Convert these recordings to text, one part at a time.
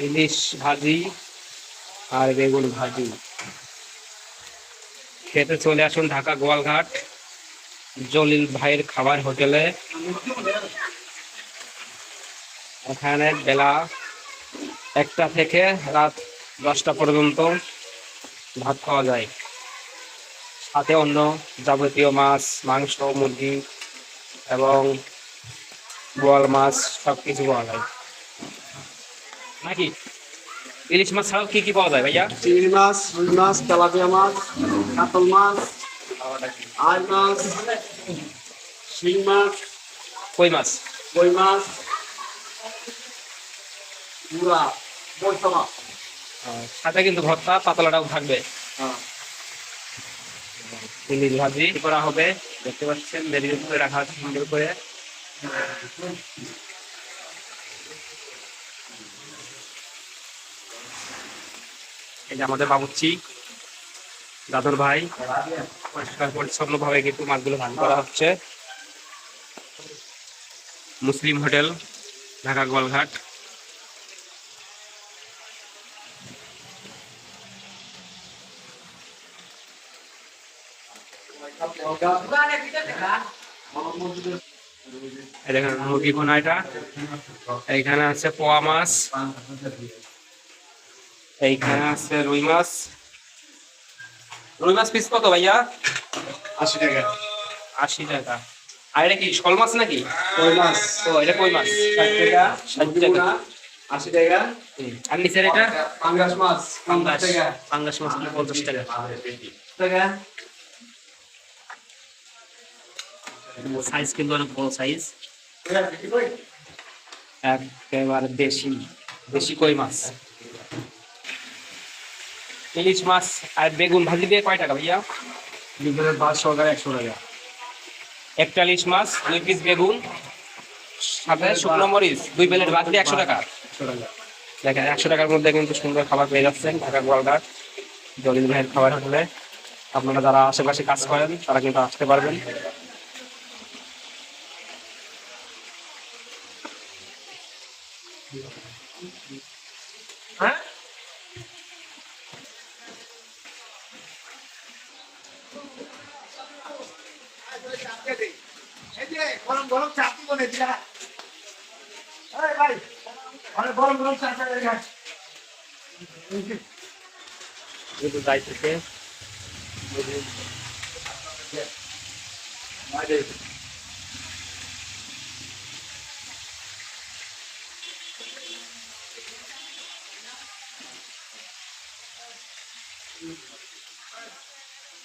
ইলিশ ভাজি আর বেগুন ভাজি। খেতে চলে আসুন ঢাকা গোয়ালঘাট, জলিল ভাইয়ের খাবার হোটেলে। এখানে বেলা একটা থেকে রাত দশটা পর্যন্ত ভাত খাওয়া যায়। সাথে অন্য যাবতীয় মাছ, মাংস, মুরগি এবং বোয়াল মাছ সব কিছু পাওয়া যায়। নাকি? ইলিশ মাছ ছাড়াও কি কি পাওয়া যায় ভাইয়া? চিংড়ি মাছ রুই মাছ তেলাপিয়া মাছ কাতল মাছ আই মাছ শিং মাছ কই মাছ? কই মাছ মুড়া বৈশা মাছ। সাথে কিন্তু ভর্তা পাতলাটাও থাকবে। হ্যাঁ। ইলিশ ভাজি করা হবে দেখতে পাচ্ছেন দেরি করে রাখা আছে সুন্দর করে। যে আমাদের বাবুচ্চি দাদুর ভাই। পরিষ্কার পরিচ্ছন্ন ভাবে কিন্তু মাছগুলো ভাগ করা হচ্ছে। Muslim hotel, Dhaka Goalghat. এটা। এইখানে আছে পোয়া মাছ। এইখানে আছে রুই মাছ। রুই মাছ পিস কত ভাইয়া? আশি টাকা। আশি টাকা। আর এটা কি শোল মাছ নাকি? কই মাছ? ও এটা কই মাছ? ষাট টাকা। ষাট টাকা। আশি টাকা। আর নিচের এটা? পাঙ্গাস মাছ পাঙ্গাস। পাঙ্গাস মাছ পঞ্চাশ টাকা। টাকা। সাইজ কিন্তু অনেক বড় সাইজ। একেবারে দেশি দেশি কই মাছ? ইলিশ মাছ আর বেগুন ভাজি দিয়ে কয় টাকা ভাইয়া? বিকেলের ভাত সরকার একশো টাকা। একটা ইলিশ মাছ দুই পিস বেগুন সাথে শুকনো মরিচ দুই প্লেট ভাত দিয়ে একশো টাকা। দেখেন একশো টাকার মধ্যে কিন্তু সুন্দর খাবার পেয়ে যাচ্ছেন ঢাকা গোয়ালঘাট। জলিল ভাইয়ের খাবার হোটেলে আপনারা যারা আশেপাশে কাজ করেন তারা কিন্তু আসতে পারবেন। হ্যাঁ? গরম গরম চা না দিলা ভাই অনেক গরম গরম চা চা একটু বাদ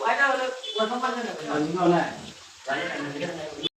我这我都我都没 năm.